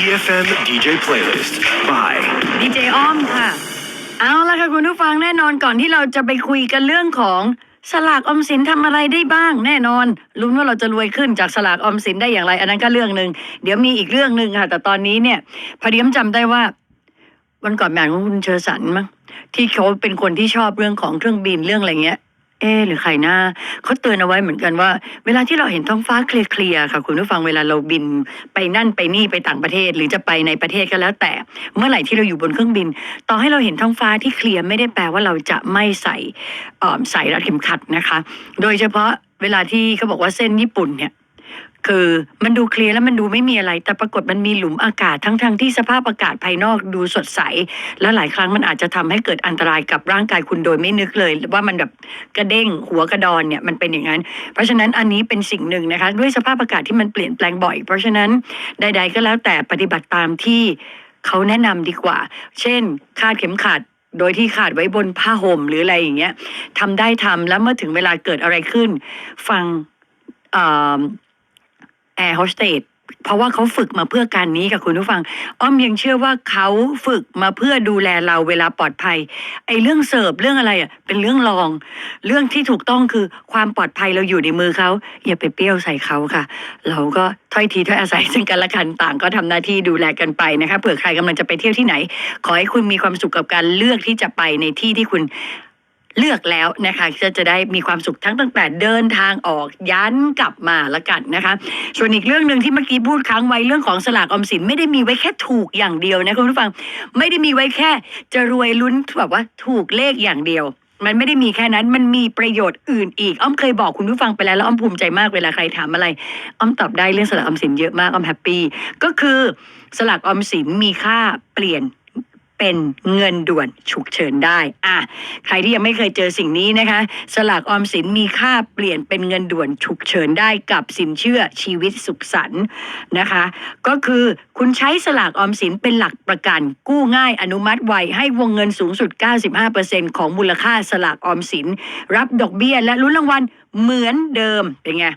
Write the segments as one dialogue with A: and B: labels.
A: EFM DJ Playlist by
B: ดีเจอ้อมค่ะ เอาละค่ะคุณผู้ฟังแน่นอนก่อนที่เราจะไปคุยกันเรื่องของสลากออมสินทำอะไรได้บ้างแน่นอนลุ้นว่าเราจะรวยขึ้นจากสลากออมสินได้อย่างไร อันนั้นก็เรื่องหนึ่งเดี๋ยวมีอีกเรื่องหนึ่งค่ะ แต่ตอนนี้เนี่ยพอดีมจำได้ว่า วันก่อนแม่ของคุณเชอสันมั้งที่เขาเป็นคนที่ชอบเรื่องของเครื่องบินเรื่องอะไรเงี้ย เอ หรือใครนะเขาเตือนเอาไว้เหมือนกันว่า เวลาที่เราเห็นท้องฟ้าเคลียร์ๆค่ะ คุณผู้ฟังเวลาเราบินไปนั่นไปนี่ไปต่างประเทศ หรือจะไปในประเทศก็แล้ว แต่เมื่อไหร่ที่เราอยู่บนเครื่องบิน ต่อให้เราเห็นท้องฟ้าที่เคลียร์ไม่ได้แปลว่าเราจะไม่ใส่ออใส่รัดเข็มขัดนะคะ โดยเฉพาะเวลาที่เขาบอกว่าเส้นญี่ปุ่นเนี่ย คือมันดูเคลียร์แล้วมันดูไม่มีอะไร แต่ปรากฏมันมีหลุมอากาศทั้งๆทที่สภาพอากาศภายนอกดูสดใส แล้วหลายครั้งมันอาจจะทำให้เกิดอันตรายกับร่างกายคุณโดยไม่นึกเลย ว่ามันแบบกระเด้งหัวกระดอนเนี่ยมันเป็นอย่างนั้น เพราะฉะนั้นอันนี้เป็นสิ่งหนึ่งนะคะด้วยสภาพอากาศที่มันเปลี่ยนแปลงบ่อย เพราะฉะนั้นใด ๆ ก็แล้วแต่ปฏิบัติตามที่เขาแนะนำดีกว่า เช่น คาดเข็มขัดโดยที่ขาดไว้บนผ้าห่มหรืออะไรอย่างเงี้ยทำได้ทำแล้วเมื่อถึงเวลาเกิดอะไรขึ้น ฟังอ่อ แอร์โฮสเตสเพราะว่าเขาฝึกมาเพื่อการนี้กับคุณผู้ฟัง อ้อมยังเชื่อว่าเขาฝึกมาเพื่อดูแลเราเวลาปลอดภัย ไอ้เรื่องเสิร์ฟเรื่องอะไรอะเป็นเรื่องรอง เรื่องที่ถูกต้องคือความปลอดภัยเราอยู่ในมือเขาอย่าไปเปรี้ยวใส่เขาค่ะ เราก็ถ้อยทีถ้อยอาศัยซึ่งกันและกันต่างก็ทำหน้าที่ดูแลกันไปนะคะเผื่อใครกำลังจะไปเที่ยวที่ไหน ขอให้คุณมีความสุขกับการเลือกที่จะไปในที่ที่คุณ เลือกแล้วนะคะจะจะได้มีความสุขทั้งตั้งแต่เดินทางออกยันกลับมาละกันนะคะ ส่วนอีกเรื่องหนึ่งที่เมื่อกี้พูดค้างไว้เรื่องของสลากออมสินไม่ได้มีไว้แค่ถูกอย่างเดียวนะคุณผู้ฟังไม่ได้มีไว้แค่ จะรวยลุ้นแบบว่าถูกเลขอย่างเดียวมันไม่ได้มีแค่นั้น มันมีประโยชน์อื่นอีก อ้อมเคยบอกคุณผู้ฟังไปแล้วแล้วอ้อมภูมิใจมากเวลาใครถามอะไร อ้อมตอบได้เรื่องสลากออมสินเยอะมาก อ้อมแฮปปี้ ก็คือสลากออมสินมีค่าเปลี่ยน เป็นเงินด่วนฉุกเฉินได้ อะ ใครที่ยังไม่เคยเจอสิ่งนี้นะคะ สลากออมสินมีค่าเปลี่ยนเป็นเงินด่วนฉุกเฉินได้กับสินเชื่อชีวิตสุขสันต์นะคะ ก็คือคุณใช้สลากออมสินเป็นหลักประกัน กู้ง่ายอนุมัติไวให้วงเงินสูงสุด 95%ของมูลค่าสลากออมสิน รับดอกเบี้ยและลุ้นรางวัลเหมือนเดิมเป็นไง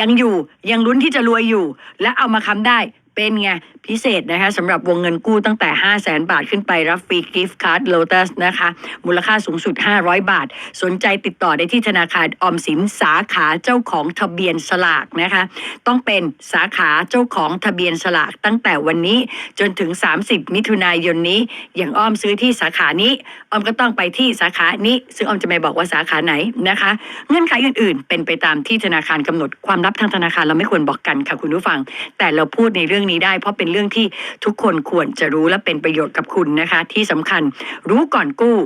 B: ยังอยู่ยังลุ้นที่จะรวยอยู่ และเอามาค้ำได้ เป็นไง พิเศษนะคะสำหรับวงเงินกู้ตั้งแต่ 5 0 0แสนบาทขึ้นไปรับฟรีกิฟต์การ์ดโลตัสนะคะ มูลค่าสูงสุด 500 บาท สนใจติดต่อได้ที่ธนาคารออมสินสาขาเจ้าของทะเบียนสลากนะคะ ต้องเป็นสาขาเจ้าของทะเบียนสลากตั้งแต่วันนี้จนถึง 30 มิถุนายนนี้ อย่างอ้อมซื้อที่สาขานี้อ้อมก็ต้องไปที่สาขานี้ซึ่งอ้อมจะไม่บอกว่าสาขาไหนนะคะ เงื่อนไขอื่นๆ เป็นไปตามที่ธนาคารกำหนดความลับทางธนาคารเราไม่ควรบอกกันค่ะคุณผู้ฟัง แต่เราพูดในเรื่องนี้ได้ เพราะเป็นเรื่องที่ทุกคนควรจะรู้และเป็นประโยชน์กับคุณนะคะ ที่สำคัญรู้ก่อนกู้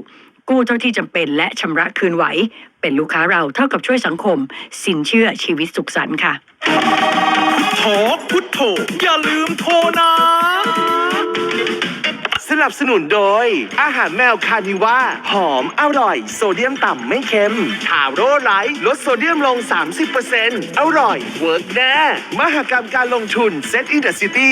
B: กู้เท่าที่จำเป็นและชำระคืนไหว เป็นลูกค้าเราเท่ากับช่วยสังคม สินเชื่อชีวิตสุขสันต์ค่ะ
A: โถพุทโธอย่าลืมโทรนะ
C: นับสนุนโดย อาหารแมวคานิว่าหอมอร่อย โซเดียมต่ำไม่เค็มทาโร่ไลท์ลดโซเดียมลง 30%อร่อย เวิร์กแน่มหกรรมการลงทุน Set in the City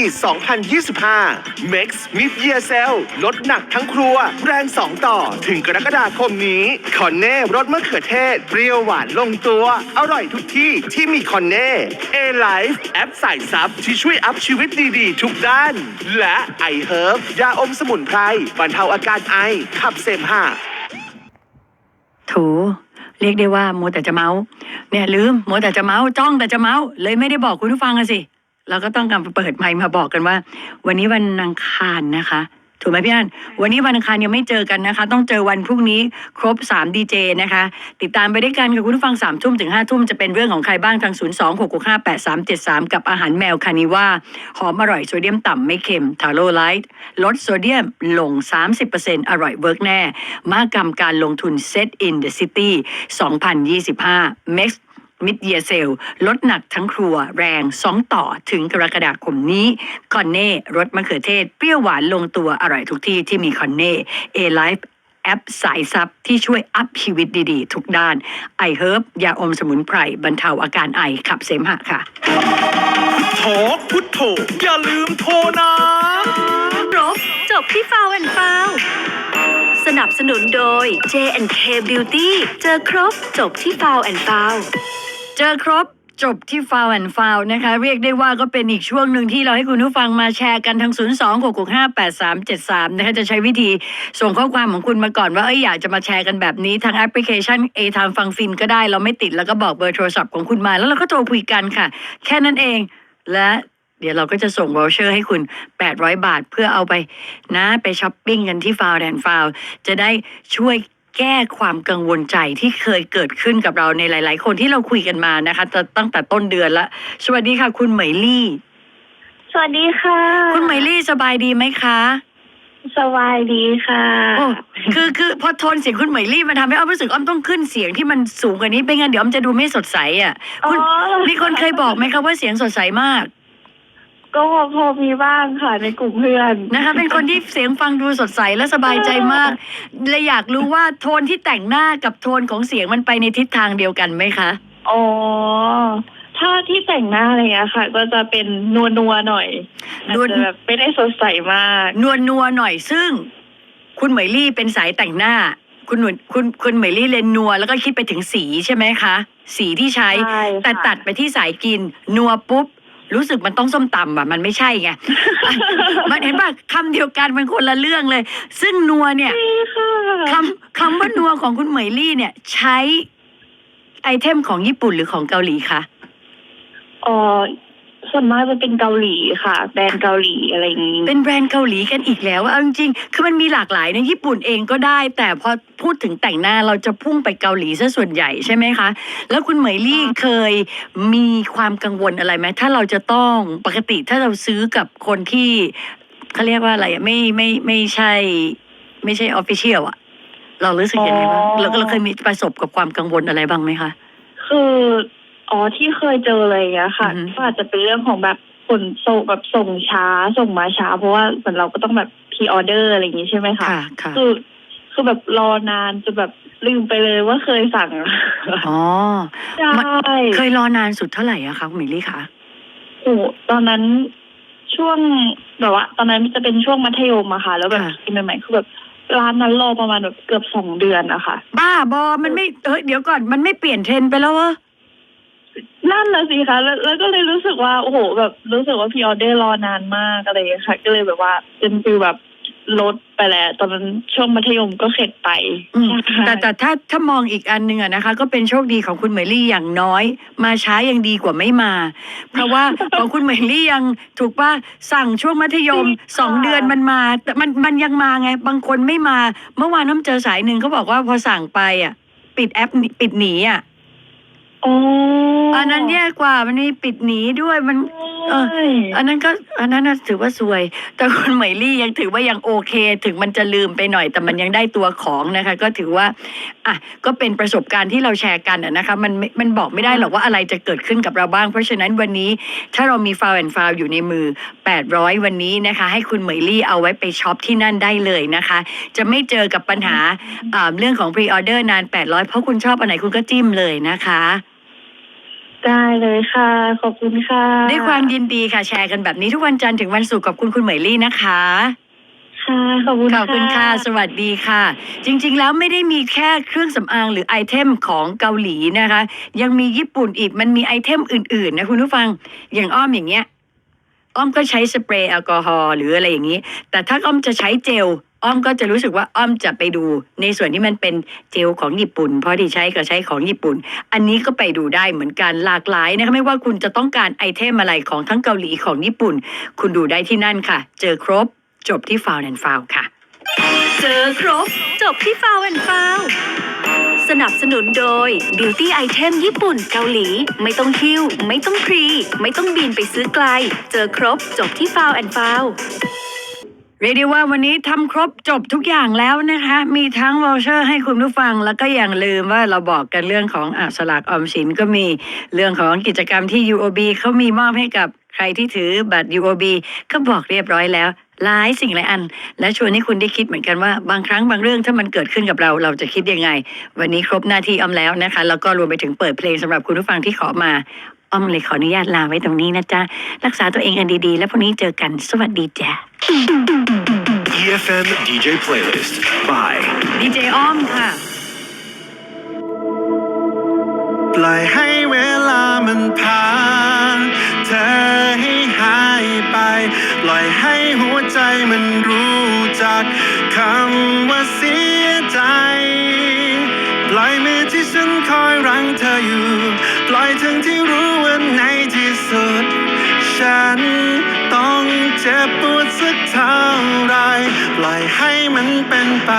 C: 2025 Max Mid Year Sale ลดหนักทั้งครัว แรนด์2ต่อ ถึงกรกฎาคมนี้ คอนเน่รสมะเขือเทศ เปรี้ยวหวานลงตัว อร่อยทุกที่ที่มีคอนเน่ A-Life แอปใส่ซับที่ช่วยอัพชีวิตดีๆ ทุกด้าน และ i Herb ยาอมสมุนไพรบรรเทาอาการไอ ขับเสมหะ
B: โถเรียกได้ว่ามัวแต่จะเมาเนี่ยลืมมัวแต่จะเมาจ้องแต่จะเมาเลยไม่ได้บอกคุณผู้ฟังอะสิเราก็ต้องกลับเปิดไมค์มาบอกกันว่า วันนี้วันอังคารนะคะ ถูกไหมพี่อันวันนี้วันอังคารยังไม่เจอกันนะคะ ต้องเจอวันพรุ่งนี้ครบ3ดีเจนะคะ ติดตามไปด้วยกันกับคุณผู้ฟัง3ทุ่มถึง5ทุ่มจะเป็นเรื่องของใครบ้างทาง 0 2 6 6 5 8 3 7 3 กับอาหารแมวคานิว่า หอมอร่อยโซเดียมต่ำไม่เค็มทาโร่ไลท์ลดโซเดียมลง 30%อร่อยเวิร์กแน่ มากรรมการลงทุน Set in the City 2025 Max มิดเยียเซล ลดหนักทั้งครัวแรง2ต่อถึงกรกฎาคมนี้ คอนเน่รสมะเขือเทศ เปรี้ยวหวานลงตัวอร่อยทุกที่ที่มีคอนเน่เอไลฟ์แอปสายซับที่ช่วยอัพชีวิตดีๆ ทุกด้านไอเฮิร์บยาอมสมุนไพรบรรเทาอาการไอขับเสมหะค่ะ
A: โถพุทโธอย่าลืมโทรนะ
D: ครบจบที่ฟาวแอนฟาวสนับสนุนโดย J&K Beauty เจอครบจบที่ฟาวแอนฟาว
B: เจอครบจบที่ฟาวแอนฟาวนะคะ เรียกได้ว่าก็เป็นอีกช่วงหนึ่งที่เราให้คุณผู้ฟังมาแชร์กันทาง 0 2 6 6 5 8 3 7 3 นะคะจะใช้วิธีส่งข้อความของคุณมาก่อนว่าเอ้ยอยากจะมาแชร์กันแบบนี้ทางแอปพลิเคชัน A ทางฟังฟินก็ได้ เราไม่ติดแล้วก็บอกเบอร์โทรศัพท์ของคุณมา แล้วเราก็โทรคุยกันค่ะ แค่นั้นเองและเดี๋ยวเราก็จะส่งวอลเชอร์ให้คุณ 800 บาทเพื่อเอาไปนะไปช้อปปิ้งกันที่ฟาวแอนฟาวจะได้ช่วย แก้ความกังวลใจที่เคยเกิดขึ้นกับเราในหลาย ๆ คนที่เราคุยกันมานะคะตตั้งแต่ต้นเดือนละสวัสดีค่ะ คุณเหมยลี่
E: สวัสดีค่ะ
B: คุณเหมยลี่สบายดีไหมคะ
E: สบายดีค่ะ
B: โอ้คือคือพอโทนเสียงคุณเหมยลี่มันทำให้อ้อมรู้สึกอ้อมต้องขึ้นเสียงที่มันสูงกว่านี้ไม่งั้นเดี๋ยวอ้อมจะดูไม่สดใสอะคุณ
E: อ๋อ
B: มีคนเคยบอกไหมคะว่าเสียงสดใสมาก
E: ก็พอมีบ้างค่ะในกลุ่มเพื่อน
B: นะคะเป็นคนที่เสียงฟังดูสดใสและสบายใจมากเลยอยากรู้ว่าโทนที่แต่งหน้ากับโทนของเสียงมันไปในทิศทางเดียวกันไหมคะ
E: อ๋อ ถ้าที่แต่งหน้าอะไรเงี้ยค่ะ ก็จะเป็นนัวนัวๆหน่อยอาจ
B: นัว
E: จะแบบไม่ได้สดใสมาก
B: นวลนัวหน่อยซึ่ง คุณเหมยลี่เป็นสายแต่งหน้า คุณหนุนคุณคุณเหมยลี่เลนนัวแล้วก็คิดไปถึงสีใช่ไหมคะ สีที่ใช้
E: ใช่ค่ะ
B: แต่ตัดไปที่สายกิน นัวปุ๊บ รู้สึกมันต้องส้มตำอะมันไม่ใช่ไง มันเห็นป่ะคำเดียวกันมันคนละเรื่องเลย ซึ่งนัวเนี่ย
E: ใช่ค่ะ
B: คำคำว่านัวของคุณเหมยลี่เนี่ย ใช้ไอเทมของญี่ปุ่นหรือของเกาหลีคะ
E: อ๋อ ส่วนมากจะเป็นเกาหลีค่ะ แบรนด์เกาหลีอะไรอย่างงี้
B: เป็นแบรนด์เกาหลีกันอีกแล้วอะเอาจริงๆคือมันมีหลากหลายในญี่ปุ่นเองก็ได้ แต่พอพูดถึงแต่งหน้าเราจะพุ่งไปเกาหลีซะส่วนใหญ่ใช่ไหมคะ แล้วคุณเหมยลี่เคยมีความกังวลอะไรไหมถ้าเราจะต้องปกติถ้าเราซื้อกับคนที่เขาเรียกว่าอะไรอะไม่ไม่ไม่ใช่ ไม่ใช่ออฟฟิเชียลอะเรารู้สึกยังไงบ้าง
E: อ๋อ
B: เราก็เราเคยมีประสบกับความกังวลอะไรบ้างไหมคะ
E: คือ อ๋อที่เคยเจออะไรอย่างเงี้ยค่ะ
B: อือฮึ
E: ก็อาจจะเป็นเรื่องของแบบขนส่งแบบส่งช้าส่งมาช้า เพราะว่าเหมือนเราก็ต้องแบบพีออเดอร์อะไรอย่างงี้ใช่ไหมคะ
B: ค่ะค่ะ
E: คือคือแบบรอนานจนแบบลืมไปเลยว่าเคยสั่ง
B: อ๋อ
E: ใช่
B: เคยรอนานสุดเท่าไหร่อะคะคุณเหมยลี่คะ
E: โอ้ตอนนั้นช่วงแบบว่า ตอนนั้นจะเป็นช่วงมัธยมอะค่ะ แล้วแบบ
B: ค่ะ
E: ใหม่ๆคือแบบร้านนั้นรอประมาณแบบเกือบสองเดือนอะค่ะ
B: บ้าบอมันไม่เอ้ยเดี๋ยวก่อนมันไม่เปลี่ยนเทรนด์ไปแล้ววะ
E: นั่นน่ะสิคะแล้วแล้วก็เลยรู้สึกว่า โอ้โห แบบรู้สึกว่าพีออเดอร์รอนานมากอะไรอย่างเงี้ยค่ะ ก็เลยแบบว่าเป็นฟิลแบบลดไปแล้ว ตอนนั้นช่วงมัธยมก็เข็ดไป
B: อืม
E: ใช่
B: แต่แต่ถ้าถ้ามองอีกอันหนึ่งอะนะคะ ก็เป็นโชคดีของคุณเหมยลี่อย่างน้อย มาช้ายังดีกว่าไม่มา เพราะว่า ของคุณเหมยลี่ยังถูกว่าสั่งช่วงมัธยมสองเดือนมันมาแต่มันมันยังมาไง บางคนไม่มา เมื่อวานน้ำเจอสายหนึ่งเขาบอกว่าพอสั่งไปอะปิดแอปหนีปิดหนีอะ
E: โอ้
B: อันนั้นแย่กว่ามันนี่ปิดหนีด้วยมัน เออ อันนั้นก็อันนั้นน่ะถือว่าซวย แต่คุณเหมยลี่ยังถือว่ายังโอเค ถึงมันจะลืมไปหน่อย แต่มันยังได้ตัวของนะคะ ก็ถือว่า อะ ก็เป็นประสบการณ์ที่เราแชร์กันอะนะคะ มันไม่มันบอกไม่ได้หรอกว่าอะไรจะเกิดขึ้นกับเราบ้าง เพราะฉะนั้นวันนี้ถ้าเรามีฟาวแอนฟาวอยู่ในมือ 800 วันนี้นะคะ ให้คุณเหมยลี่เอาไว้ไปช็อปที่นั่นได้เลยนะคะ จะไม่เจอกับปัญหาอ่าเรื่องของพรีออเดอร์นาน 800 เพราะคุณชอบอันไหนคุณก็จิ้มเลยนะคะ
E: ได้เลยค่ะ ขอบคุณค่ะ
B: ด้วยความยินดีค่ะแชร์กันแบบนี้ทุกวันจันทร์ถึงวันศุกร์กับคุณคุณเหมยลี่นะคะ
E: ค่ะขอบคุณ
B: ขอบคุณค่ะ สวัสดีค่ะ จริงๆ แล้วไม่ได้มีแค่เครื่องสำอางหรือไอเทมของเกาหลีนะคะ ยังมีญี่ปุ่นอีกมันมีไอเทมอื่นๆนะคุณผู้ฟังอย่างอ้อมอย่างเงี้ย อ้อมก็ใช้สเปรย์แอลกอฮอล์หรืออะไรอย่างนี้ แต่ถ้าอ้อมจะใช้เจล อ้อมก็จะรู้สึกว่าอ้อมจะไปดู ในส่วนที่มันเป็นเจลของญี่ปุ่น เพราะที่ใช้ก็ใช้ของญี่ปุ่น อันนี้ก็ไปดูได้เหมือนกันหลากหลายนะคะไม่ว่าคุณจะต้องการไอเทมอะไรของทั้งเกาหลีของญี่ปุ่น คุณดูได้ที่นั่นค่ะ เจอครบ จบที่ฟาวแอนฟาวค่ะ
D: เจอครบ จบที่ฟาวแอนฟาว สนับสนุนโดย Beauty Item ญี่ปุ่นเกาหลี ไม่ต้องคิว ไม่ต้องพรี ไม่ต้องบินไปซื้อไกล เจอครบจบที่ฟาวแอนฟาว
B: เรียกได้ว่าวันนี้ทำครบจบทุกอย่างแล้วนะคะ มีทั้งวอลเชอร์ให้คุณผู้ฟัง แล้วก็อย่างลืมว่าเราบอกกันเรื่องของอะสลากออมสินก็มีเรื่องของกิจกรรมที่ UOB เขามีมอบให้กับใครที่ถือบัตร UOB ก็บอกเรียบร้อยแล้ว หลายสิ่งหลายอัน และชวนให้คุณได้คิดเหมือนกันว่าบางครั้งบางเรื่องถ้ามันเกิดขึ้นกับเราเราจะคิดยังไง วันนี้ครบหน้าที่ออมแล้วนะคะ แล้วก็รวมไปถึงเปิดเพลงสำหรับคุณผู้ฟังที่ขอมาอ้อมเลยขออนุญาตลาไว้ตรงนี้นะจ๊ะ รักษาตัวเองกันดีๆ แล้วพรุ่งนี้เจอกันสวัสดีจ้ะ
A: EFM DJ Playlist by
B: ดีเจอ้อมค่ะ
F: ล่อยให้เวลามันผ่าน เธอให้หายไป ปล่อยให้หั วใจมันรู้จักคำว่าเสียใจ ปล่อยมือที่ฉันคอยรั้งเธออยู่ ปล่อยทั้งที่รู้ว่าในที่สุด ฉันต้องเจ็บปวดสักเท่าไร ปล่อยให้มันเป็นไป